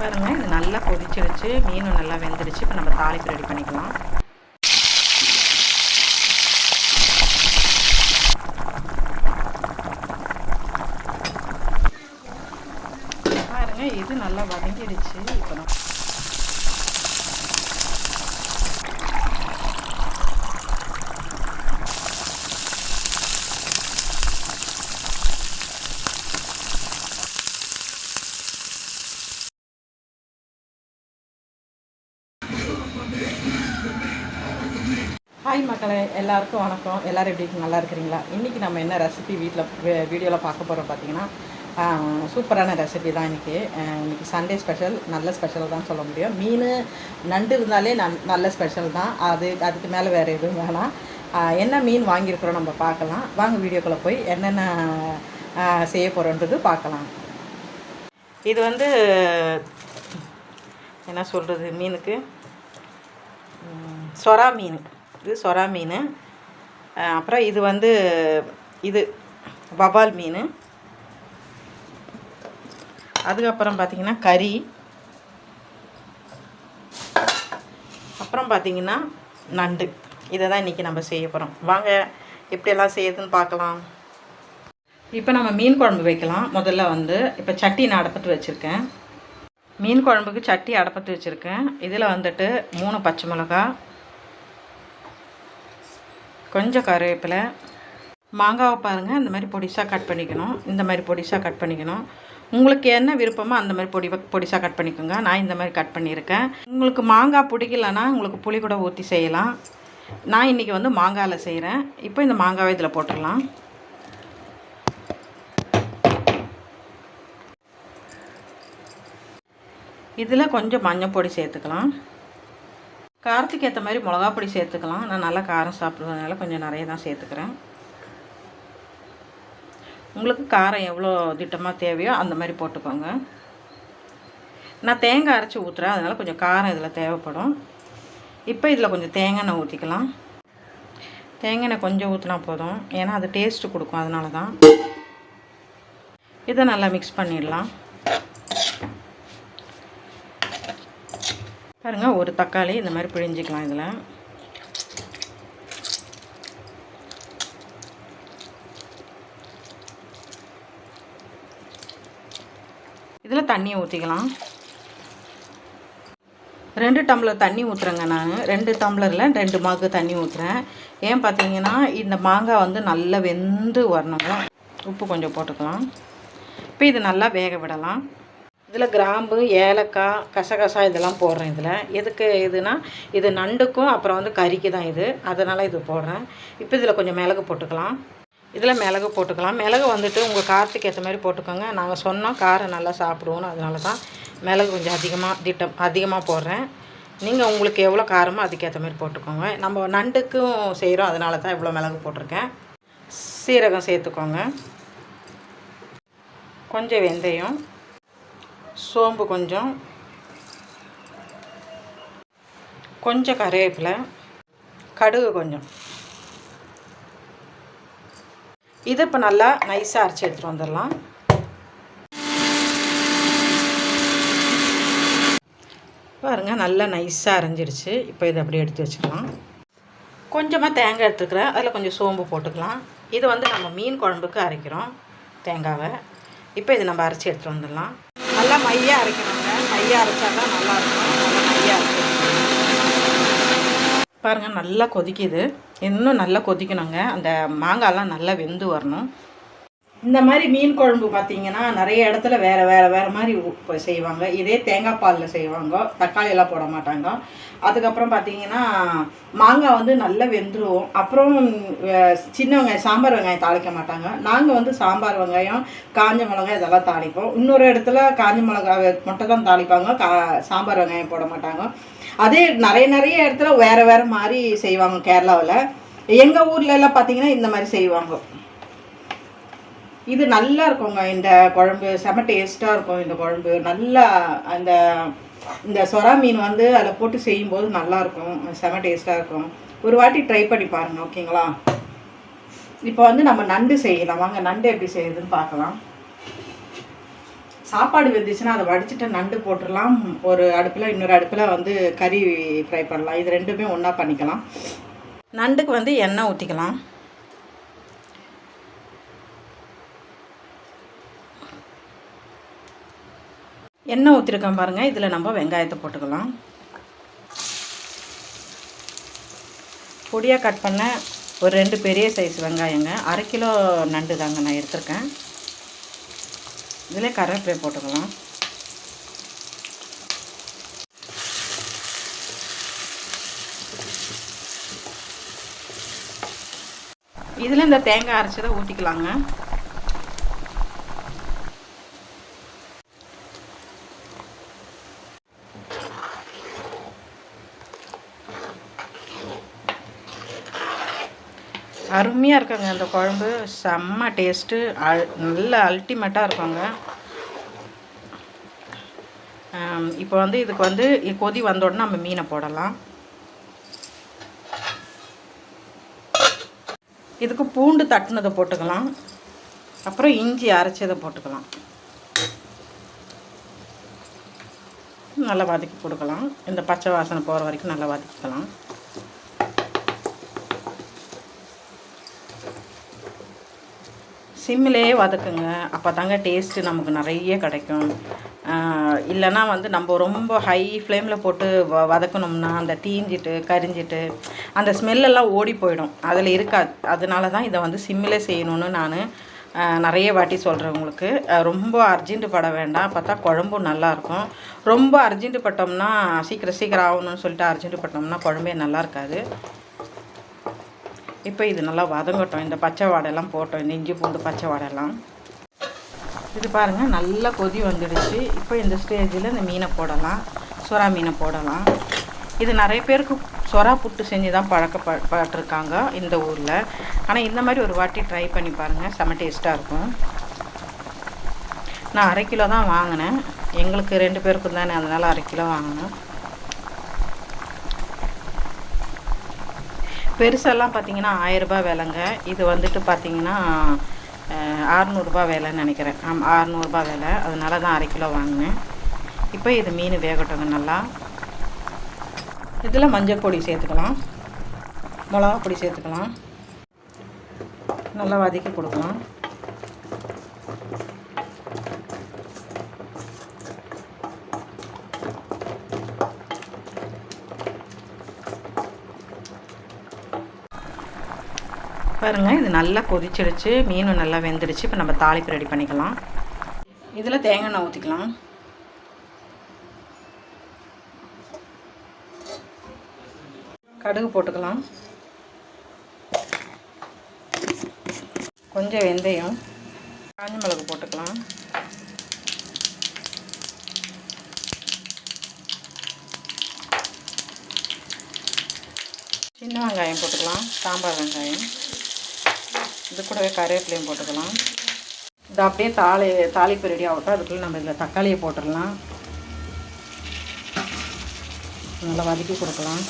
பாருங்கள் இது நல்லா கொதிச்சிருச்சு. மீனும் நல்லா வெந்துருச்சு. இப்போ நம்ம தாளிப்பு ரெடி பண்ணிக்கலாம். பாருங்கள் இது நல்லா வதங்கிடுச்சு இப்போ நம்ம எல்லாருக்கும் வணக்கம். எல்லோரும் எப்படி நல்லா இருக்கிறீங்களா? இன்றைக்கி நம்ம என்ன ரெசிபி வீட்டில் வீடியோவில் பார்க்க போகிறோம் பார்த்தீங்கன்னா சூப்பரான ரெசிபி தான் இன்றைக்கி இன்றைக்கி சண்டே ஸ்பெஷல் நல்ல ஸ்பெஷல் தான் சொல்ல முடியும். மீன் நண்டு இருந்தாலே நல் நல்ல ஸ்பெஷல் தான். அது அதுக்கு மேலே வேறு எதுவும் வேணாம். என்ன மீன் வாங்கியிருக்கிறோம் நம்ம பார்க்கலாம். வாங்க வீடியோக்குள்ளே போய் என்னென்ன செய்ய போகிறோன்றது பார்க்கலாம். இது வந்து என்ன சொல்கிறது மீனுக்கு? சொரா மீன். இது சொரா மீன். அப்புறம் இது வந்து இது வபால் மீன். அதுக்கப்புறம் பார்த்திங்கன்னா கறி. அப்புறம் பார்த்தீங்கன்னா நண்டு. இதை தான் இன்றைக்கி நம்ம செய்ய போகிறோம் வாங்க எப்படியெல்லாம் செய்யுதுன்னு பார்க்கலாம் இப்போ நம்ம மீன் குழம்பு வைக்கலாம். முதல்ல வந்து இப்போ சட்டி நான் அடப்பட்டு வச்சுருக்கேன். மீன் குழம்புக்கு சட்டி அடப்பட்டு வச்சுருக்கேன். இதில் வந்துட்டு மூணு பச்சை மிளகா கொஞ்சம் கருவேப்பிலை. மாங்காவை பாருங்கள் இந்த மாதிரி பொடிசாக கட் பண்ணிக்கணும். இந்த மாதிரி பொடிசாக கட் பண்ணிக்கணும். உங்களுக்கு என்ன விருப்பமோ அந்த மாதிரி பொடி பொடிசாக கட் பண்ணிக்கோங்க. நான் இந்த மாதிரி கட் பண்ணியிருக்கேன். உங்களுக்கு மாங்காய் பிடிக்கலன்னா உங்களுக்கு புளி கூட ஊற்றி செய்யலாம். நான் இன்றைக்கி வந்து மாங்காயில் செய்கிறேன் இப்போ இந்த மாங்காவை இதில் போட்டுடலாம். இதில் கொஞ்சம் மஞ்சள் பொடி சேர்த்துக்கலாம். காரத்துக்கு ஏற்ற மாதிரி மிளகா பொடி சேர்த்துக்கலாம். நான் நல்லா காரம் சாப்பிட்றதுனால கொஞ்சம் நிறைய தான் சேர்த்துக்கிறேன். உங்களுக்கு காரம் எவ்வளோ திட்டமாக தேவையோ அந்த மாதிரி போட்டுக்கோங்க. நான் தேங்காய் அரைச்சி ஊற்றுறேன் அதனால் கொஞ்சம் காரம் இதில் தேவைப்படும். இப்போ இதில் கொஞ்சம் தேங்காய் எண்ணெய் ஊற்றிக்கலாம் தேங்காய் எண்ணெய் கொஞ்சம் ஊற்றினா போதும். ஏன்னா அது டேஸ்ட்டு கொடுக்கும். அதனால தான் இதை நல்லா மிக்ஸ் பண்ணிடலாம். பாருங்கள் ஒரு தக்காளி இந்த மாதிரி பிழிஞ்சிக்கலாம் இதில். இதில் தண்ணியை ஊற்றிக்கலாம் ரெண்டு டம்ளர் தண்ணி ஊற்றுறேங்க நான். ரெண்டு டம்ளரில் ரெண்டு மாங்கு தண்ணி ஊற்றுறேன் ஏன் பார்த்தீங்கன்னா இந்த மாங்காய் வந்து நல்லா வெந்து வரணுங்க உப்பு கொஞ்சம் போட்டுக்கலாம். இப்போ இது நல்லா வேக விடலாம். இதில் கிராம்பு ஏலக்காய் கசகசா இதெல்லாம் போடுறேன் இதில். எதுக்கு இதுனா இது நண்டுக்கும் அப்புறம் வந்து கறிக்கு தான் இது. அதனால் இது போடுறேன். இப்போ இதில் கொஞ்சம் மிளகு போட்டுக்கலாம். இதில் மிளகு போட்டுக்கலாம். மிளகு வந்துட்டு உங்கள் காரத்துக்கு ஏற்ற மாதிரி போட்டுக்கோங்க. நாங்கள் சொன்னோம் காரம் நல்லா சாப்பிடுவோன்னு அதனால தான் மிளகு கொஞ்சம் அதிகமாக திட்டம் அதிகமாக போடுறேன். நீங்கள் உங்களுக்கு எவ்வளோ காரமோ அதுக்கேற்ற மாதிரி போட்டுக்கோங்க. நம்ம நண்டுக்கும் செய்கிறோம். அதனால தான் இவ்வளோ மிளகு போட்டிருக்கேன். சீரகம் சேர்த்துக்கோங்க. கொஞ்சம் வெந்தயம். சோம்பு கொஞ்சம். கொஞ்சம் கருவேப்பிலை. கடுகு கொஞ்சம். இது இப்போ நல்லா நைஸாக அரைச்சி எடுத்துகிட்டு வந்துடலாம். பாருங்க நல்லா நைஸாக அரைஞ்சிருச்சு. இப்போ இதை அப்படியே எடுத்து வச்சுக்கலாம். கொஞ்சமாக தேங்காய் எடுத்துக்கிறேன் அதில் கொஞ்சம் சோம்பு போட்டுக்கலாம். இது வந்து நம்ம மீன் குழம்புக்கு அரைக்கிறோம் தேங்காவை. இப்போ இது நம்ம அரைச்சி எடுத்துகிட்டு வந்துடலாம். நல்லா மையாக அரைக்கணுங்க. மையாக அரைச்சா தான் நல்லாயிருக்கும். நல்லா மையாக அரைக்கணும் பாருங்கள் நல்லா கொதிக்குது. இன்னும் நல்லா கொதிக்கணுங்க. அந்த மாங்காய்லாம் நல்லா வெந்து வரணும். இந்த மாதிரி மீன் குழம்பு பார்த்தீங்கன்னா நிறைய இடத்துல வேறு வேறு வேறு மாதிரி செய்வாங்க. இதே தேங்காய் பாலில் செய்வாங்க. தக்காளி எல்லாம் போட மாட்டாங்க. அதுக்கப்புறம் பார்த்தீங்கன்னா மாங்காய் வந்து நல்லா வெந்துடும் அப்புறம் சின்ன வெங்காயம் சாம்பார் வெங்காயம் தாளிக்க மாட்டாங்க. நாங்கள் வந்து சாம்பார் வெங்காயம் காஞ்ச மிளகாய் இதெல்லாம் தாளிப்போம். இன்னொரு இடத்துல காஞ்ச மிளகாய் மட்டும் தான் தாளிப்பாங்க. கா சாம்பார் வெங்காயம் போட மாட்டாங்க. அதே நிறைய நிறைய இடத்துல வேறு வேறு மாதிரி செய்வாங்க கேரளாவில். எங்கள் ஊர்லெல்லாம் பார்த்தீங்கன்னா இந்த மாதிரி செய்வாங்க. இது நல்லா இருக்குங்க இந்த குழம்பு. செம டேஸ்ட்டாக இருக்கும் இந்த குழம்பு. நல்லா அந்த இந்த சொரா மீன் வந்து அதில் போட்டு செய்யும்போது நல்லாயிருக்கும் செம டேஸ்ட்டாக இருக்கும். ஒரு வாட்டி ட்ரை பண்ணி பாருங்க ஓகேங்களா? இப்போ வந்து நம்ம நண்டு செய்யலாம். வாங்க நண்டு எப்படி செய்யுதுன்னு பார்க்கலாம். சாப்பாடு வெந்துச்சுன்னா அதை வடிச்சிட்டு நண்டு போட்டுடலாம். ஒரு அடுப்பில் இன்னொரு அடுப்பில் வந்து கறி ஃப்ரை பண்ணலாம். இது ரெண்டுமே ஒன்றா பண்ணிக்கலாம். நண்டுக்கு வந்து எண்ணெய் ஊற்றிக்கலாம் எண்ணெய் ஊற்றிருக்கேன் பாருங்கள் இதில் நம்ம வெங்காயத்தை போட்டுக்கலாம். பொடியாக கட் பண்ண ஒரு ரெண்டு பெரிய சைஸ் வெங்காயங்க. அரை கிலோ நண்டு தாங்க நான் எடுத்திருக்கேன். இதில் கருவேப்பிலை போட்டுக்கலாம். இதில் இந்த தேங்காய் அரைச்சதை ஊற்றிக்கலாங்க அருமையாக இருக்குங்க இந்த குழம்பு. செம்ம டேஸ்ட்டு அல் நல்ல அல்டிமேட்டாக இருக்குங்க இப்போ வந்து இதுக்கு வந்து கொதி வந்த உடனே நம்ம மீனை போடலாம். இதுக்கு பூண்டு தட்டுனதை போட்டுக்கலாம். அப்புறம் இஞ்சி அரைச்சதை போட்டுக்கலாம். நல்லா வதக்கி கொடுக்கலாம். இந்த பச்சை வாசனை போகிற வரைக்கும் நல்லா வதக்கிக்கலாம். சிம்மிலே வதக்குங்க. அப்போ தாங்க டேஸ்ட்டு நமக்கு நிறைய கிடைக்கும். இல்லைன்னா வந்து நம்ம ரொம்ப ஹை ஃப்ளேமில் போட்டு வ வதக்கணும்னா அந்த தீஞ்சிட்டு கரிஞ்சிட்டு அந்த ஸ்மெல்லெல்லாம் ஓடி போயிடும். அதில் இருக்காது. அதனால தான் இதை வந்து சிம்மில் செய்யணும்னு நான் நிறைய வாட்டி சொல்கிறேன் உங்களுக்கு. ரொம்ப அர்ஜென்ட்டு பட வேண்டாம். பார்த்தா குழம்பும் நல்லாயிருக்கும் ரொம்ப அர்ஜென்ட்டு பட்டோம்னா சீக்கிரம் சீக்கிரம் ஆகணும்னு சொல்லிட்டு அர்ஜென்ட்டு பட்டோம்னா குழம்பே நல்லா இருக்காது. இப்போ இது நல்லா வதங்கட்டும். இந்த பச்சை வாடையெல்லாம் போட்டோம். இந்த இஞ்சி பூண்டு பச்சை வாடையெல்லாம். இது பாருங்கள் நல்லா கொதி வந்துடுச்சு. இப்போ இந்த ஸ்டேஜில் இந்த மீனை போடலாம். சுறா மீனை போடலாம். இது நிறைய பேருக்கு சொரா புட்டு செஞ்சு தான் பழக்கப்பட்டிருக்காங்க இந்த ஊரில். ஆனால் இந்த மாதிரி ஒரு வாட்டி ட்ரை பண்ணி பாருங்கள் செம டேஸ்ட்டாக இருக்கும். நான் அரை கிலோ தான் வாங்கினேன். எங்களுக்கு ரெண்டு பேருக்கும் தானே அதனால் அரை கிலோ வாங்கினேன் பெருசெல்லாம் பார்த்தீங்கன்னா ஆயிரரூபா விலைங்க. இது வந்துட்டு பார்த்தீங்கன்னா ஆறுநூறுபா விலைன்னு நினைக்கிறேன். ஆம் ஆறுநூறுபா விலை. அதனால தான் அரை கிலோ வாங்கினேன். இப்போ இது மீன் வேகட்டுங்க நல்லா. இதில் மஞ்சள் பொடி சேர்த்துக்கலாம். மிளகா பொடி சேர்த்துக்கலாம். நல்லா வதக்கி கொடுக்கலாம். பாருங்கள் இது நல்லா கொதிச்சிடுச்சு. மீனும் நல்லா வெந்துடுச்சு. இப்போ நம்ம தாளிப்பு ரெடி பண்ணிக்கலாம். இதில் தேங்காய் எண்ணெய் ஊற்றிக்கலாம் கடுகு போட்டுக்கலாம். கொஞ்சம் வெந்தயம். காஞ்ச மிளகு போட்டுக்கலாம். சின்ன வெங்காயம் போட்டுக்கலாம். சாம்பார் வெங்காயம். இது கூடவே கருவேப்பிலையும் போட்டுக்கலாம். இது அப்படியே தாளி தாளிப்பு ரெடி ஆகட்டும். அதுக்குள்ளே நம்ம இதில் தக்காளியை போட்டுடலாம். நல்லா வதக்கி கொடுக்கலாம்.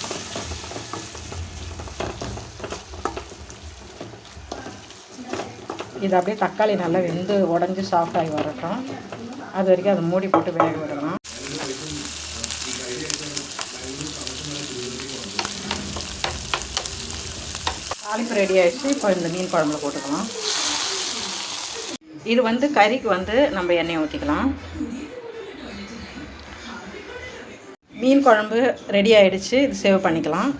இது அப்படியே தக்காளி நல்லா வெந்து உடஞ்சி சாஃப்டாகி வரட்டும். அது வரைக்கும் அதை மூடி போட்டு வேக விடலாம் தாளிப்பு ரெடி ஆகிடுச்சு இப்போ இந்த மீன் குழம்புல போட்டுக்கலாம். இது வந்து கறிக்கு வந்து நம்ம எண்ணெய் ஊற்றிக்கலாம் மீன் குழம்பு ரெடி ஆகிடுச்சு இது சேவ் பண்ணிக்கலாம்.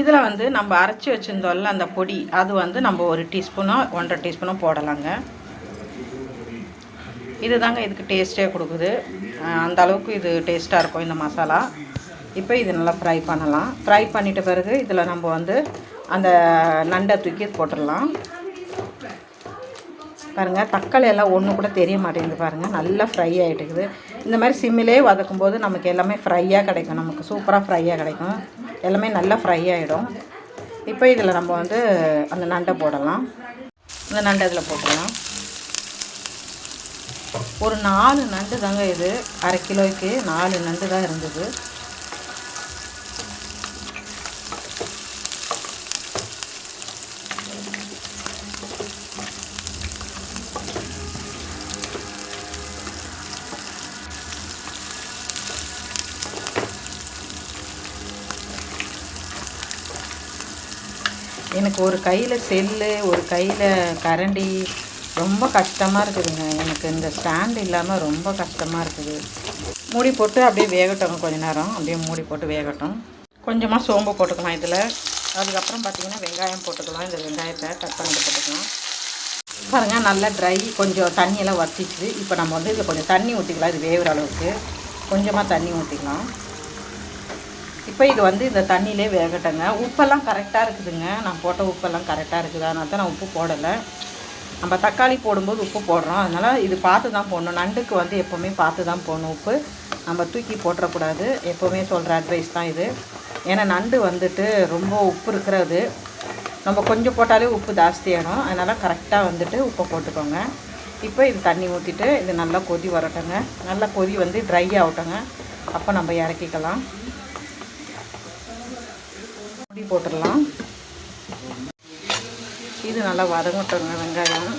இதில் வந்து நம்ம அரைச்சி வச்சுருந்தோம்ல அந்த பொடி அது வந்து நம்ம ஒரு டீஸ்பூனோ ஒன்றரை டீஸ்பூனோ போடலாங்க. இது தாங்க இதுக்கு டேஸ்ட்டே கொடுக்குது. அந்த அளவுக்கு இது டேஸ்ட்டாக இருக்கும் இந்த மசாலா. இப்போ இது நல்லா ஃப்ரை பண்ணலாம். ஃப்ரை பண்ணிட்ட பிறகு இதில் நம்ம வந்து அந்த நண்டை தூக்கி போட்டுடலாம். பாருங்கள் தக்காளி எல்லாம் ஒன்று கூட தெரிய மாட்டேங்குது பாருங்கள் நல்லா ஃப்ரை ஆகிட்டுக்குது இந்த மாதிரி சிம்மிலே வதக்கும் போது நமக்கு எல்லாமே ஃப்ரையாக கிடைக்கும். நமக்கு சூப்பராக ஃப்ரையாக கிடைக்கும். எல்லாமே நல்லா ஃப்ரை ஆகிடும் இப்போ இதில் நம்ம வந்து அந்த நண்டை போடலாம். இந்த நண்டை இதில் போட்டுடலாம் ஒரு நாலு நண்டு தாங்க இது. அரை கிலோவுக்கு நாலு நண்டு தான் இருந்தது எனக்கு ஒரு கையில் செல்லு ஒரு கையில் கரண்டி. ரொம்ப கஷ்டமாக இருக்குதுங்க. எனக்கு இந்த ஸ்டாண்ட் இல்லாமல் ரொம்ப கஷ்டமாக இருக்குது. மூடி போட்டு அப்படியே வேகட்டும். கொஞ்ச நேரம் அப்படியே மூடி போட்டு வேகட்டும். கொஞ்சமாக சோம்பு போட்டுக்கலாம் இதில். அதுக்கப்புறம் பார்த்திங்கன்னா வெங்காயம் போட்டுக்கலாம். இந்த வெங்காயத்தை கட் பண்ணிட்டு போட்டுக்கலாம். பாருங்கள் நல்லா ட்ரை கொஞ்சம் தண்ணியெல்லாம் வற்றிச்சு இப்போ நம்ம வந்து இதில் கொஞ்சம் தண்ணி ஊற்றிக்கலாம் இது வேகிற அளவுக்கு. கொஞ்சமாக தண்ணி ஊற்றிக்கலாம் இப்போ இது வந்து இந்த தண்ணியிலே வேகட்டங்க. உப்பெல்லாம் கரெக்டாக இருக்குதுங்க. நான் போட்ட உப்பெல்லாம் கரெக்டாக இருக்குது. அதனால தான் நான் உப்பு போடலை. நம்ம தக்காளி போடும்போது உப்பு போடுறோம். அதனால் இது பார்த்து தான் போடணும். நண்டுக்கு வந்து எப்போவுமே பார்த்து தான் போடணும் உப்பு. நம்ம தூக்கி போட்டுறக்கூடாது. எப்போவுமே சொல்கிற அட்வைஸ் தான் இது. ஏன்னா நண்டு வந்துட்டு ரொம்ப உப்பு இருக்கிறது. நம்ம கொஞ்சம் போட்டாலே உப்பு ஜாஸ்தியாகும் அதனால் கரெக்டாக வந்துட்டு உப்பை போட்டுக்கோங்க. இப்போ இது தண்ணி ஊற்றிட்டு இது நல்லா கொதி வரட்டுங்க. நல்லா கொதி வந்து ட்ரை ஆகட்டுங்க. அப்போ நம்ம இறக்கிக்கலாம். மூடி போட்டுடலாம். இது நல்லா வதங்கட்டுங்க வெங்காயம்.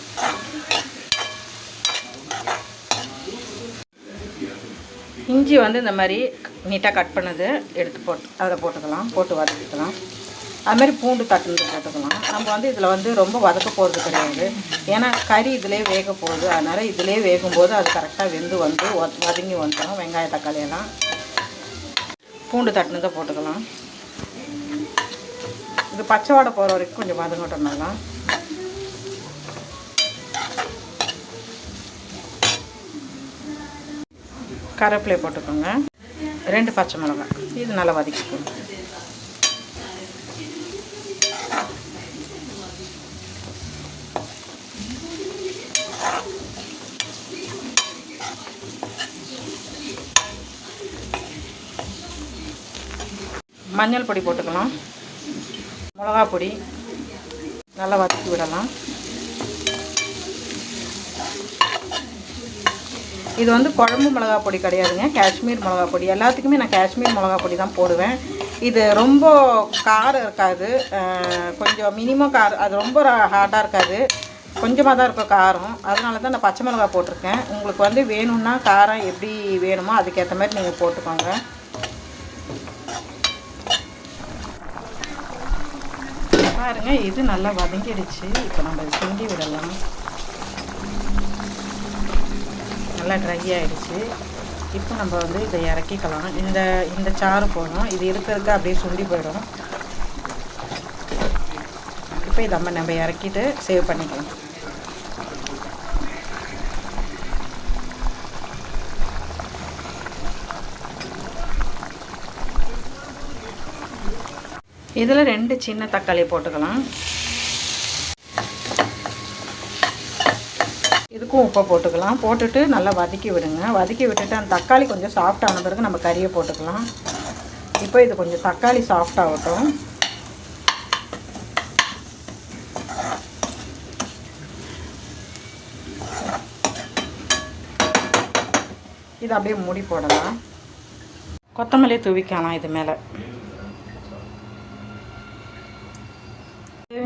இஞ்சி வந்து இந்த மாதிரி நீட்டாக கட் பண்ணது எடுத்து போட்டு அதை போட்டுக்கலாம் போட்டு வதக்கிக்கலாம். அதுமாரி பூண்டு தட்டுனது போட்டுக்கலாம். நம்ம வந்து இதில் வந்து ரொம்ப வதக்க போகிறது கிடையாது. ஏன்னா கறி இதிலே வேக போகுது. அதனால் இதிலே வேகும்போது அது கரெக்டாக வெந்து வந்து வதங்கி வந்துடும் வெங்காய தக்காளியெல்லாம் பூண்டு தட்டுனதை போட்டுக்கலாம். இது பச்சை வாடை போகிற வரைக்கும் கொஞ்சம் வதங்கட்டும் நல்லா. கருவேப்பிலை போட்டுக்கோங்க. ரெண்டு பச்சை மிளகாய். இது நல்லா வதக்கிக்கோங்க. மஞ்சள் பொடி போட்டுக்கலாம். மிளகா பொடி நல்லா வதக்கி விடலாம். இது வந்து குழம்பு மிளகா பொடி கிடையாதுங்க காஷ்மீர் மிளகா பொடி எல்லாத்துக்குமே நான் காஷ்மீர் மிளகா பொடி தான் போடுவேன். இது ரொம்ப காரம் இருக்காது. கொஞ்சம் மினிமம் காரம் அது ரொம்ப ஹார்டாக இருக்காது. கொஞ்சமாக தான் இருக்கும் காரம். அதனால தான் நான் பச்சை மிளகா போட்டிருக்கேன். உங்களுக்கு வந்து வேணும்னா காரம் எப்படி வேணுமோ அதுக்கேற்ற மாதிரி நீங்கள் போட்டுக்கோங்க. பாருங்க இது நல்லா வதங்கிடுச்சு. இப்போ நம்ம இதை கிண்டி விடலாம். நல்லா ட்ரை ஆகிடுச்சு இப்போ நம்ம வந்து இதை இறக்கிக்கலாம். இந்த இந்த சாறு போதும். இது இருக்கிறதுக்கு அப்படியே சுண்டி போயிடும். இப்போ இதை நம்ம நம்ம இறக்கிட்டு சேவ் பண்ணிக்கலாம். இதில் ரெண்டு சின்ன தக்காளி போட்டுக்கலாம். இதுக்கும் உப்பை போட்டுக்கலாம். போட்டுட்டு நல்லா வதக்கி விடுங்க. வதக்கி விட்டுட்டு அந்த தக்காளி கொஞ்சம் சாஃப்ட் ஆன பிறகு நம்ம கறியை போட்டுக்கலாம். இப்போ இது கொஞ்சம் தக்காளி சாஃப்ட் ஆகட்டும். இது அப்படியே மூடி போடலாம். கொத்தமல்லி தூவிக்கலாம் இது மேலே.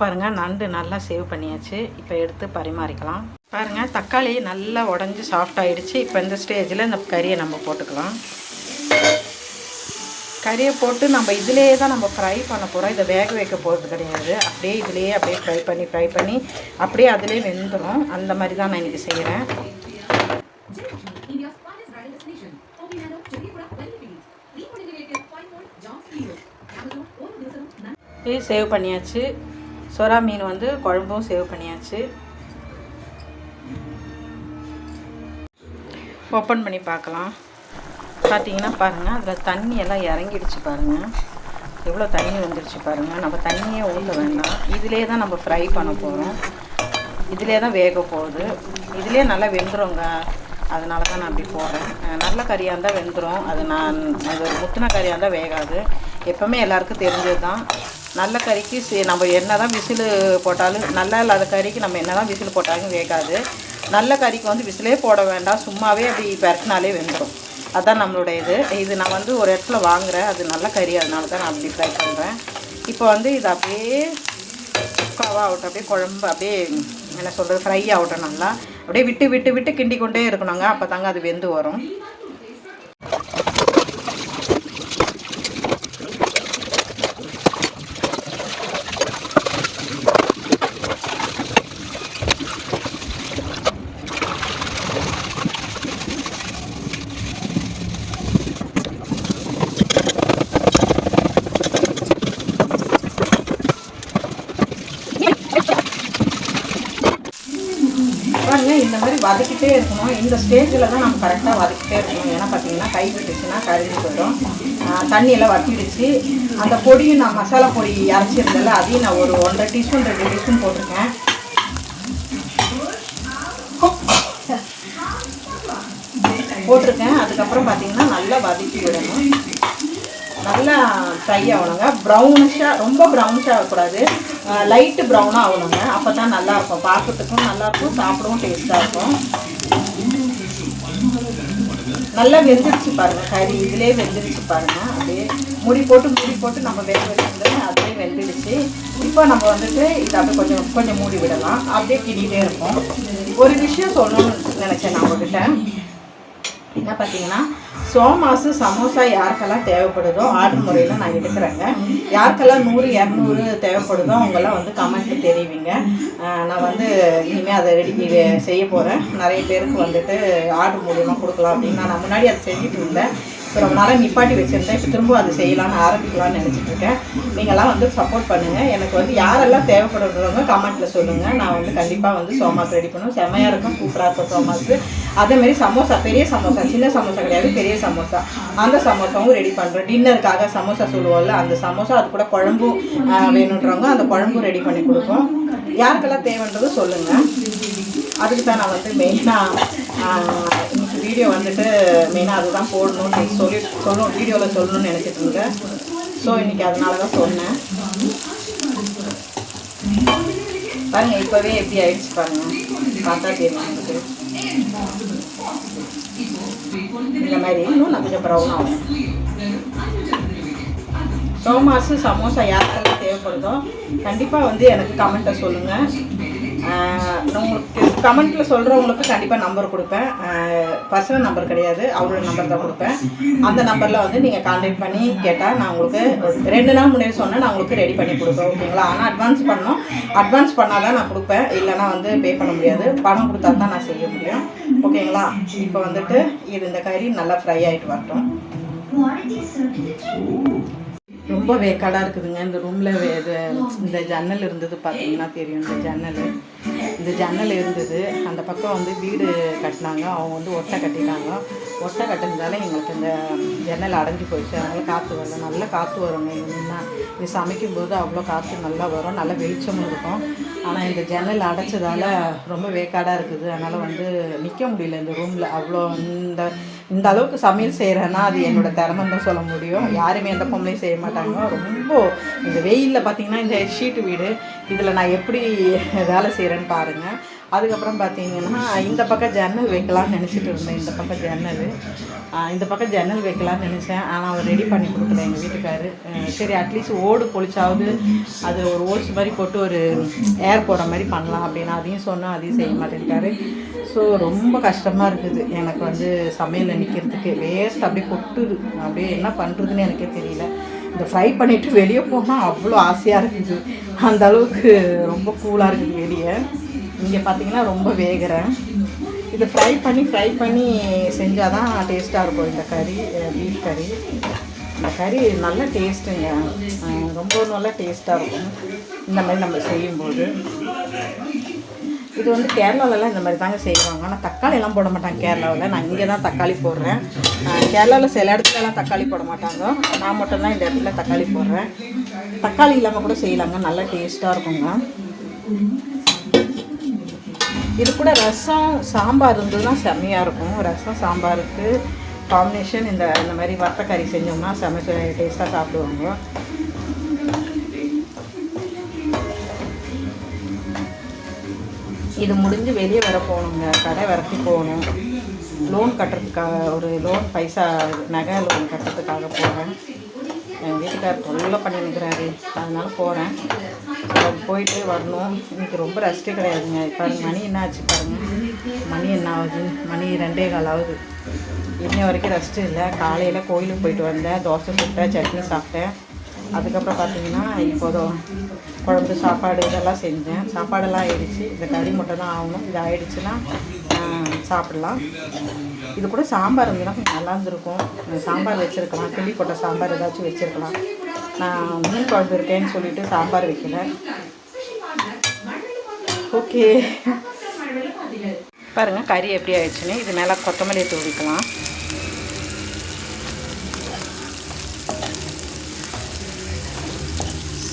பாருங்கள் நண்டு நல்லா சேவ் பண்ணியாச்சு. இப்போ எடுத்து பரிமாறிக்கலாம். பாருங்கள் தக்காளி நல்லா உடஞ்சி சாஃப்ட் ஆயிடுச்சு. இப்போ இந்த ஸ்டேஜில் இந்த கறியை நம்ம போட்டுக்கலாம். கறியை போட்டு நம்ம இதிலே தான் நம்ம ஃப்ரை பண்ண போகிறோம் இதை வேக வைக்க போகிறது கிடையாது. அப்படியே இதிலேயே அப்படியே ஃப்ரை பண்ணி ஃப்ரை பண்ணி அப்படியே அதிலே வெந்துடும் அந்த மாதிரி தான் நான் இன்றைக்கி செய்கிறேன் இது சேவ் பண்ணியாச்சு. சொரா மீன் வந்து குழம்பும் சேவ் பண்ணியாச்சு. ஓப்பன் பண்ணி பார்க்கலாம். பார்த்தீங்கன்னா பாருங்கள் அதில் தண்ணி எல்லாம் இறங்கிடுச்சு பாருங்கள் எவ்வளோ தண்ணி வந்துடுச்சு பாருங்கள் நம்ம தண்ணியே ஊற்ற வேண்டாம். இதிலே தான் நம்ம ஃப்ரை பண்ண போகிறோம் இதிலே தான் வேக போகுது. இதிலே நல்லா வெந்துருங்க. அதனால தான் நான் அப்படி போடுறேன். நல்ல கறியாக இருந்தால் வெந்துடும் அது நான் அது முத்தின கறியாக இருந்தால் வேகாது. எப்போவுமே எல்லாருக்கும் தெரிஞ்சது தான் நல்ல கறிக்கு சி- நம்ம என்ன தான் விசில் போட்டாலும் நல்லா இல்லாத கறிக்கு நம்ம என்ன தான் விசில் போட்டாலும் வேகாது. நல்ல கறிக்கு வந்து விசிலே போட வேண்டாம். சும்மாவே அப்படி பெரட்டினாலே வெந்துடும் அதுதான் நம்மளுடைய இது. இது நான் வந்து ஒரு இடத்துல வாங்குறேன். அது நல்ல கறி அதனால தான் நான் அப்படி ஃப்ரை பண்ணுறேன் இப்போ வந்து இது அப்படியே குக்காவாக ஆகட்டும். அப்படியே குழம்பு அப்படியே என்ன சொல்கிறது ஃப்ரை ஆகட்டும் நல்லா. அப்படியே விட்டு விட்டு விட்டு கிண்டி கொண்டே இருக்கணுங்க. அப்போ தாங்க அது வெந்து வரும் பாருங்க இந்த மாதிரி வதக்கிட்டே இருக்கணும் இந்த ஸ்டேஜில் தான் நம்ம கரெக்டாக வதக்கிட்டே இருக்கணும். ஏன்னா பார்த்தீங்கன்னா கை விட்டுச்சுன்னா கருதி போயிடும். தண்ணியெல்லாம் வத்திடுச்சு. அந்த பொடியும் நான் மசாலா பொடி அரைச்சிருந்தேன்ல அதையும் நான் ஒரு ஒன்றரை டீஸ்பூன் ரெண்டு டீஸ்பூன் போட்டிருக்கேன். போட்டிருக்கேன். அதுக்கப்புறம் பார்த்தீங்கன்னா நல்லா வதக்கி விடணும். நல்லா ஃப்ரை ஆகணுங்க. ப்ரௌனிஷாக ரொம்ப ப்ரௌனிஷாக ஆகக்கூடாது. லைட்டு ப்ரௌனாக ஆகணுங்க. அப்போ தான் நல்லாயிருக்கும் பார்க்கறதுக்கும் நல்லாயிருக்கும் சாப்பிடவும் டேஸ்ட்டாக இருக்கும். நல்லா வெந்துருச்சு பாருங்க கறி. இதிலே வெந்துருச்சு பாருங்க. அப்படியே முடி போட்டு முடி போட்டு நம்ம வேக வச்சிருந்தோம். அதுலேயே வெந்துடுச்சு. இப்போ நம்ம வந்துட்டு இதை அப்படியே கொஞ்சம் கொஞ்சம் மூடி விடலாம். அப்படியே கிண்டிகிட்டே இருப்போம். ஒரு விஷயம் சொல்லணும்னு நினச்சேன் நான் உங்ககிட்ட. என்ன பார்த்தீங்கன்னா சோமாசு சமோசா யாருக்கெல்லாம் தேவைப்படுதோ ஆர்டர் முறையில் நான் எடுக்கிறேங்க. யாருக்கெல்லாம் நூறு இரநூறு தேவைப்படுதோ அவங்கெல்லாம் வந்து கமெண்ட்டு தெரிவிங்க. நான் வந்து இனிமேல் அதை ரெடி செய்ய போகிறேன் நிறைய பேருக்கு வந்துட்டு ஆர்டர் மூலியமாக கொடுக்கலாம் அப்படின்னு நான் முன்னாடி அதை செஞ்சுட்டு இருந்தேன். இப்போ ரொம்ப நாளாக நிப்பாட்டி வச்சுருந்தேன். இப்போ திரும்ப அது செய்யலாம்னு ஆரம்பிக்கலாம்னு நினச்சிட்டு இருக்கேன். நீங்களாம் வந்து சப்போர்ட் பண்ணுங்கள் எனக்கு வந்து யாரெல்லாம் தேவைப்படுறவங்க கமெண்ட்டில் சொல்லுங்கள் நான் வந்து கண்டிப்பாக வந்து சோமாஸ் ரெடி பண்ணுவேன். செம்மையாக இருக்கும். சூப்பராக இருக்கும் சோமாஸு. அதேமாரி சமோசா பெரிய சமோசா சின்ன சமோசா கிடையாது பெரிய சமோசா. அந்த சமோசாவும் ரெடி பண்ணுறோம் டின்னருக்காக சமோசா சொல்லுவோம்ல அந்த சமோசா அது கூட குழம்பும் வேணுன்றவங்க அந்த குழம்பும் ரெடி பண்ணி கொடுப்போம். யாருக்கெல்லாம் தேவைன்றதும் சொல்லுங்கள் அதுக்கு தான் நான் வந்து மெயினாக வீடியோ வந்துட்டு மெயினாக அதுதான் போடணும்னு சொல்லி சொல்லணும். வீடியோவில் சொல்லணும்னு நினச்சிட்டு இருந்தேன். ஸோ இன்றைக்கி அதனால தான் சொன்னேன். பாருங்க இப்போவே எப்படி ஆயிடுச்சு பாருங்க. பார்த்தா தெரியும் இந்த மாதிரி இன்னும் நான் கொஞ்சம் ப்ரௌன் ஆகும். சோமாசு சமோசா யாருக்கெல்லாம் தேவைப்படுதோ கண்டிப்பாக வந்து எனக்கு கமெண்ட்டை சொல்லுங்கள் உங்களுக்கு கமெண்ட்டில் சொல்கிறவங்களுக்கு கண்டிப்பாக நம்பர் கொடுப்பேன். பர்சனல் நம்பர் கிடையாது. அவரோட நம்பர் தான் கொடுப்பேன். அந்த நம்பரில் வந்து நீங்கள் கான்டாக்ட் பண்ணி கேட்டால் நான் உங்களுக்கு ரெண்டு நாள் முன்னாடி சொன்னேன் நான் உங்களுக்கு ரெடி பண்ணி கொடுப்பேன் ஓகேங்களா ஆனால் அட்வான்ஸ் பண்ணோம் அட்வான்ஸ் பண்ணால் தான் நான் கொடுப்பேன். இல்லைன்னா வந்து பே பண்ண முடியாது. பணம் கொடுத்தா தான் நான் செய்ய முடியும். ஓகேங்களா இப்போ வந்துட்டு இது இந்த கறி நல்லா ஃப்ரை ஆகிட்டு வரட்டும். ரொம்ப வேக்காடாக இருக்குதுங்க. இந்த ரூமில் இது இந்த ஜன்னல் இருந்தது பார்த்தீங்கன்னா தெரியும். இந்த ஜன்னல். இந்த ஜன்னல் இருந்தது. அந்த பக்கம் வந்து வீடு கட்டினாங்க. அவங்க வந்து ஒட்டை கட்டிட்டாங்க. ஒட்டை கட்டினதால எங்களுக்கு இந்த ஜன்னல் அடைஞ்சு போயிடுச்சு. அதனால் காற்று வரல. நல்லா காற்று வருங்க. இங்கே இது சமைக்கும்போது அவ்வளோ காற்று நல்லா வரும். நல்லா வெளிச்சமும் இருக்கும். ஆனால் இந்த ஜன்னல் அடைச்சதால ரொம்ப வேக்காடாக இருக்குது. அதனால் வந்து நிற்க முடியல இந்த ரூமில் அவ்வளோ இந்த இந்த அளவுக்கு சமையல் செய்கிறேன்னா அது என்னோட திறமைன்னு தான் சொல்ல முடியும். யாருமே எந்த பொம்பளையும் செய்ய மாட்டாங்க. ரொம்ப இந்த வெயிலில் பார்த்தீங்கன்னா இந்த ஷீட்டு வீடு இதில் நான் எப்படி வேலை செய்கிறேன்னு பாருங்கள் அதுக்கப்புறம் பார்த்தீங்கன்னா இந்த பக்கம் ஜன்னல் வைக்கலாம்னு நினச்சிட்டு இருந்தேன். இந்த பக்கம் ஜன்னல் இந்த பக்கம் ஜன்னல் வைக்கலாம்னு நினச்சேன். ஆனால் அவர் ரெடி பண்ணி கொடுக்கல எங்கள் வீட்டுக்காரு. சரி அட்லீஸ்ட் ஓடு பொழிச்சாவது அது ஒரு ஓல்ஸ் மாதிரி போட்டு ஒரு ஏர் போடுற மாதிரி பண்ணலாம் அப்படின்னு அதையும் சொன்னால் அதையும் செய்ய மாட்டேன்ட்டாரு. ஸோ ரொம்ப கஷ்டமாக இருக்குது. எனக்கு வந்து சமையலில் நிற்கிறதுக்கு வேஸ்ட் அப்படியே கொட்டுது. அப்படியே என்ன பண்ணுறதுன்னு எனக்கே தெரியல. இந்த ஃப்ரை பண்ணிவிட்டு வெளியே போனால் அவ்வளோ ஆசையாக இருக்குது. அந்த அளவுக்கு ரொம்ப கூலாக இருக்குது வெளியே. இங்கே பார்த்தீங்கன்னா ரொம்ப வேகிறேன். இதை ஃப்ரை பண்ணி ஃப்ரை பண்ணி செஞ்சால் தான் டேஸ்ட்டாக இருக்கும். இந்த கறி பீஃப் கறி. இந்த கறி நல்ல டேஸ்ட்டுங்க ரொம்ப நல்லா டேஸ்ட்டாக இருக்கும். இந்த மாதிரி நம்ம செய்யும்போது. இது வந்து கேரளாவிலலாம் இந்த மாதிரி தாங்க செய்வாங்க. ஆனால் தக்காளியெல்லாம் போட மாட்டாங்க கேரளாவில். நான் இங்கே தான் தக்காளி போடுறேன். கேரளாவில் சில இடத்துலலாம் தக்காளி போட மாட்டாங்க. நான் மட்டும்தான் இந்த இடத்துல தக்காளி போடுறேன். தக்காளி இல்லாமல் கூட செய்யலாங்க. நல்லா டேஸ்ட்டாக இருக்குங்க. இது கூட ரசம் சாம்பார் இருந்ததுன்னா செம்மையாக இருக்கும். ரசம் சாம்பாருக்கு காம்பினேஷன் இந்த இந்த மாதிரி வத்தக்கறி செஞ்சோம்னா செம்ம டேஸ்ட்டாக சாப்பிடுவாங்க. இது முடிஞ்சு வெளியே வர போகணுங்க. கடை வரைக்கு போகணும். லோன் கட்டுறதுக்காக ஒரு லோன் பைசா நகை லோன் கட்டுறதுக்காக போகிறேன் எங்கள் வீட்டுக்கார் தொல்லை பண்ணி நிற்கிறாரு அதனால போகிறேன் போயிட்டு வரணும். எனக்கு ரொம்ப ரெஸ்ட்டே கிடையாதுங்க. பாருங்க மணி என்ன ஆச்சு பாருங்கள் மணி என்ன ஆகுது? மணி ரெண்டே கால் ஆகுது. இன்னை வரைக்கும் ரெஸ்ட்டு இல்லை. காலையில் கோயிலுக்கு போயிட்டு வந்தேன். தோசை சுட்டேன் சட்னி சாப்பிட்டேன். அதுக்கப்புறம் பார்த்தீங்கன்னா இப்போதும் குழம்பு சாப்பாடு இதெல்லாம் செஞ்சேன். சாப்பாடெல்லாம் ஆயிடுச்சு. இந்த கறி மட்டும் தான் ஆகணும். இது ஆயிடுச்சுன்னா சாப்பிடலாம். இது கூட சாம்பார் இருந்ததுன்னா கொஞ்சம் நல்லா இருந்திருக்கும். சாம்பார் வச்சுருக்கலாம். கிள்ளி போட்ட சாம்பார் ஏதாச்சும் வச்சுருக்கலாம். நான் மீன் குழம்பு இருக்கேன்னு சொல்லிட்டு சாம்பார் வைக்கல. ஓகே. பாருங்கள் கறி எப்படி ஆயிடுச்சுன்னு. இது மேலே கொத்தமல்லி தூவிக்கலாம்.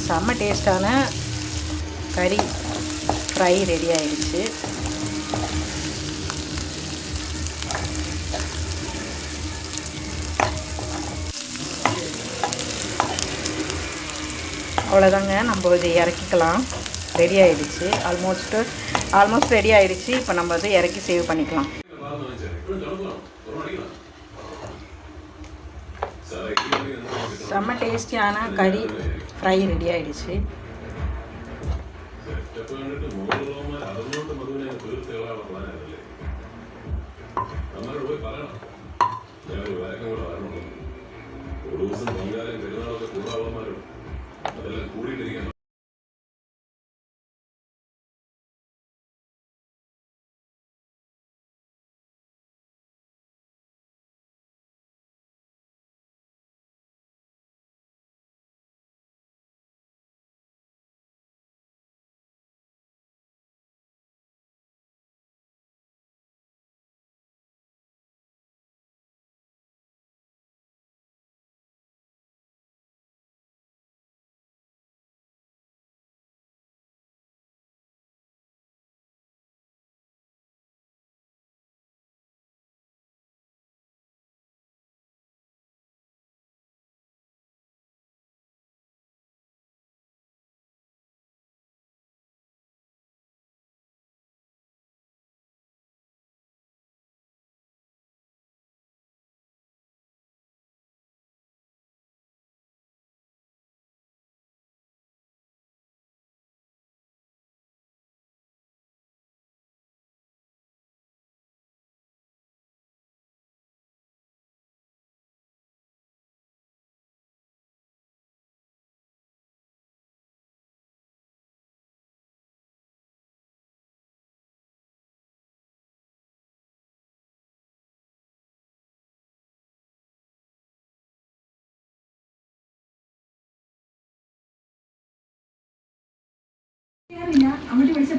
செம்ம டேஸ்டான கறி. ஃப்ரை ரெடி ஆயிடுச்சு. அவ்வளோதாங்க. நம்ம இது இறக்கிக்கலாம். ரெடி ஆகிடுச்சு ஆல்மோஸ்ட்டு ஆல்மோஸ்ட் ரெடி ஆகிடுச்சு இப்போ நம்ம வந்து இறக்கி சேவ் பண்ணிக்கலாம். செம்ம டேஸ்டியான கறி ஃப்ரை ரெடி ஆகிடுச்சு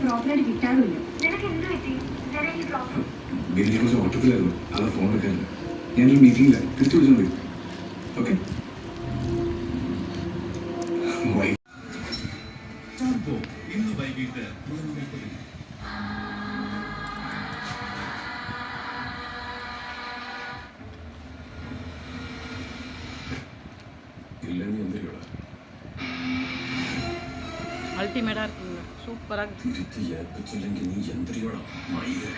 ബ്ലോക്കിലായിട്ട് കിട്ടാറുമില്ല ഞാനൊരു മീറ്റിംഗില്ല തിരിച്ചു വിളിച്ചാൽ ഓക്കെ തിരുത്തി ഏൽപ്പിച്ചില്ലെങ്കിൽ നീ എന്തിനാ മയിലേ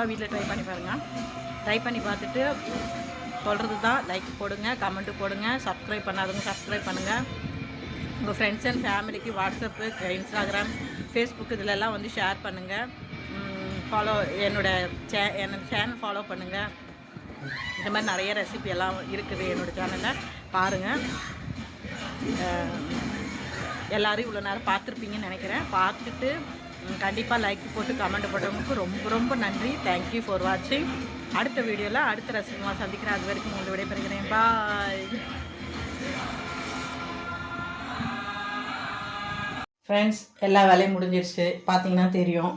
கண்டிப்பாக வீட்டில் ட்ரை பண்ணி பாருங்கள் ட்ரை பண்ணி பார்த்துட்டு சொல்கிறது தான். லைக் போடுங்க கமெண்ட்டு போடுங்க சப்ஸ்கிரைப் பண்ணாதவங்க சப்ஸ்கிரைப் பண்ணுங்கள் உங்கள் ஃப்ரெண்ட்ஸ் அண்ட் ஃபேமிலிக்கு வாட்ஸ்அப்பு இன்ஸ்டாகிராம் ஃபேஸ்புக் இதிலெல்லாம் வந்து ஷேர் பண்ணுங்கள் ஃபாலோ என்னோடய சே என்னோட சேனல் ஃபாலோ பண்ணுங்கள் இந்த மாதிரி நிறைய ரெசிபி எல்லாம் இருக்குது என்னோடய சேனலில் பாருங்கள் எல்லோரும் இவ்வளோ நேரம் பார்த்துருப்பீங்கன்னு நினைக்கிறேன். பார்த்துட்டு கண்டிப்பாக லைக் போட்டு கமெண்ட் போட்டவங்களுக்கு ரொம்ப ரொம்ப நன்றி. தேங்க்யூ ஃபார் வாட்சிங் அடுத்த வீடியோவில் அடுத்த ரசிகமாக சந்திக்கிறேன். அது வரைக்கும் உங்களை விடைபெறுகிறேன். பாய் ஃப்ரெண்ட்ஸ் எல்லா வேலையும் முடிஞ்சிருச்சு. பார்த்தீங்கன்னா தெரியும்.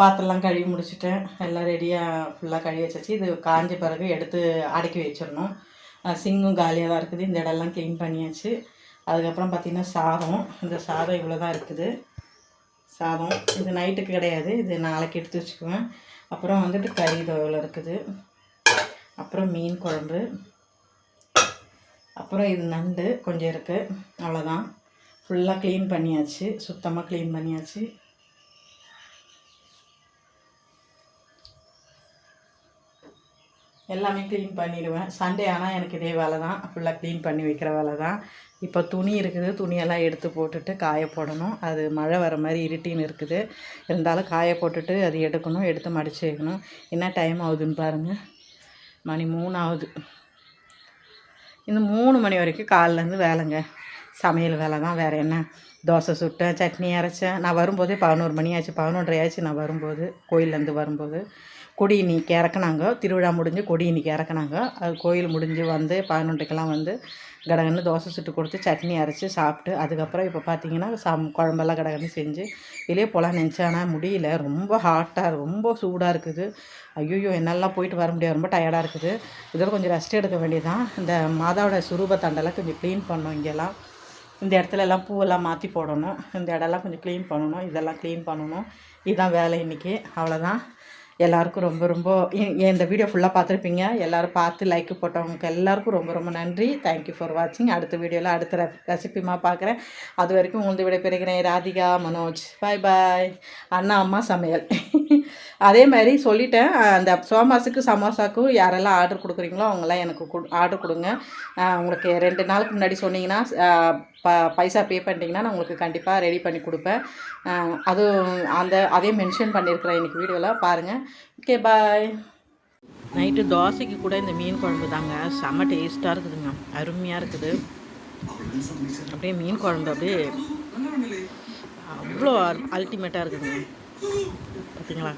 பாத்திரம்லாம் கழுவி முடிச்சுட்டேன். எல்லாம் ரெடியாக ஃபுல்லாக கழுவி வச்சாச்சு. இது காஞ்ச பிறகு எடுத்து அடக்கி வச்சிடணும். சிங்கும் காலியாக தான் இருக்குது. இந்த இடம்லாம் க்ளீன் பண்ணியாச்சு. அதுக்கப்புறம் பார்த்திங்கன்னா சாதம். இந்த சாதம் இவ்வளோ தான் இருக்குது. சாதம். இது நைட்டுக்கு கிடையாது. இது நாளைக்கு எடுத்து வச்சுக்குவேன். அப்புறம் வந்துட்டு கறி தோவில் இருக்குது. அப்புறம் மீன் குழம்பு. அப்புறம் இது நண்டு கொஞ்சம் இருக்குது அவ்வளோதான் ஃபுல்லாக க்ளீன் பண்ணியாச்சு. சுத்தமாக க்ளீன் பண்ணியாச்சு. எல்லாமே க்ளீன் பண்ணிடுவேன். சண்டே ஆனால் எனக்கு இதே வேலை தான். ஃபுல்லாக க்ளீன் பண்ணி வைக்கிற வேலை தான். இப்போ துணி இருக்குது. துணியெல்லாம் எடுத்து போட்டுட்டு காய போடணும். அது மழை வர மாதிரி இருட்டின்னு இருக்குது. இருந்தாலும் காய போட்டுட்டு அது எடுக்கணும். எடுத்து மடிச்சு வைக்கணும். என்ன டைம் ஆகுதுன்னு பாருங்கள் மணி மூணு ஆகுது. இந்த மூணு மணி வரைக்கும் காலிலேருந்து வேலைங்க. சமையல் வேலை தான். வேறு என்ன? தோசை சுட்டேன் சட்னி அரைச்சேன். நான் வரும்போதே பதினோரு மணி ஆச்சு. பதினொன்றரை ஆச்சு நான் வரும்போது. கோயிலேருந்து வரும்போது. கொடி இன்னைக்கு இறக்குனாங்க திருவிழா முடிஞ்சு கொடி இன்னைக்கு இறக்குனாங்க அது கோயில் முடிஞ்சு வந்து பதினொன்றுக்கெல்லாம் வந்து கடகன்னு தோசை சுட்டு கொடுத்து சட்னி அரைச்சி சாப்பிட்டு அதுக்கப்புறம் இப்போ பார்த்தீங்கன்னா சம் குழம்பெல்லாம் கடகன்னு செஞ்சு வெளியே போகலாம் நினச்சேன். ஆனால் முடியல. ரொம்ப ஹாட்டாக ரொம்ப சூடாக இருக்குது. ஐயோ என்னெல்லாம் போயிட்டு வர முடியாது. ரொம்ப டயர்டாக இருக்குது. இதோட கொஞ்சம் ரெஸ்ட் எடுக்க வேண்டியதான் இந்த மாதாவோட சுரூப தண்டெல்லாம் கொஞ்சம் க்ளீன் பண்ணோம் இங்கெல்லாம். இந்த இடத்துல எல்லாம் பூவெல்லாம் மாற்றி போடணும். இந்த இடம்லாம் கொஞ்சம் க்ளீன் பண்ணணும். இதெல்லாம் க்ளீன் பண்ணணும். இதுதான் வேலை இன்றைக்கி அவ்வளோதான் எல்லாருக்கும் ரொம்ப ரொம்ப இந்த வீடியோ ஃபுல்லாக பார்த்துருப்பீங்க. எல்லோரும் பார்த்து லைக் போட்டவங்களுக்கு எல்லாருக்கும் ரொம்ப ரொம்ப நன்றி. தேங்க்யூ ஃபார் வாட்சிங் அடுத்த வீடியோவில் அடுத்த ரெ ரெசிபிமா பார்க்குறேன் அது வரைக்கும் உங்களுக்கு விட பிறகுறேன். ராதிகா மனோஜ். பாய் பாய் அண்ணா அம்மா சமையல். அதே மாதிரி சொல்லிட்டேன். அந்த சோமாஸுக்கு சமோசாக்கும் யாரெல்லாம் ஆர்டர் கொடுக்குறீங்களோ அவங்களாம் எனக்கு ஆர்டர் கொடுங்க. உங்களுக்கு ரெண்டு நாளுக்கு முன்னாடி சொன்னீங்கன்னா ப பைசா பே பண்ணிட்டீங்கன்னா நான் உங்களுக்கு கண்டிப்பாக ரெடி பண்ணி கொடுப்பேன். அதுவும் அந்த அதே மென்ஷன் பண்ணியிருக்கிறேன் இன்றைக்கி வீடியோவில் பாருங்கள் ஓகே பாய் நைட்டு தோசைக்கு கூட இந்த மீன் குழம்பு தாங்க. செம்ம டேஸ்ட்டாக இருக்குதுங்க. அருமையாக இருக்குது. அப்படியே மீன் குழம்பு அப்படியே அவ்வளோ அல்டிமேட்டாக இருக்குதுங்க. பார்த்தீங்களா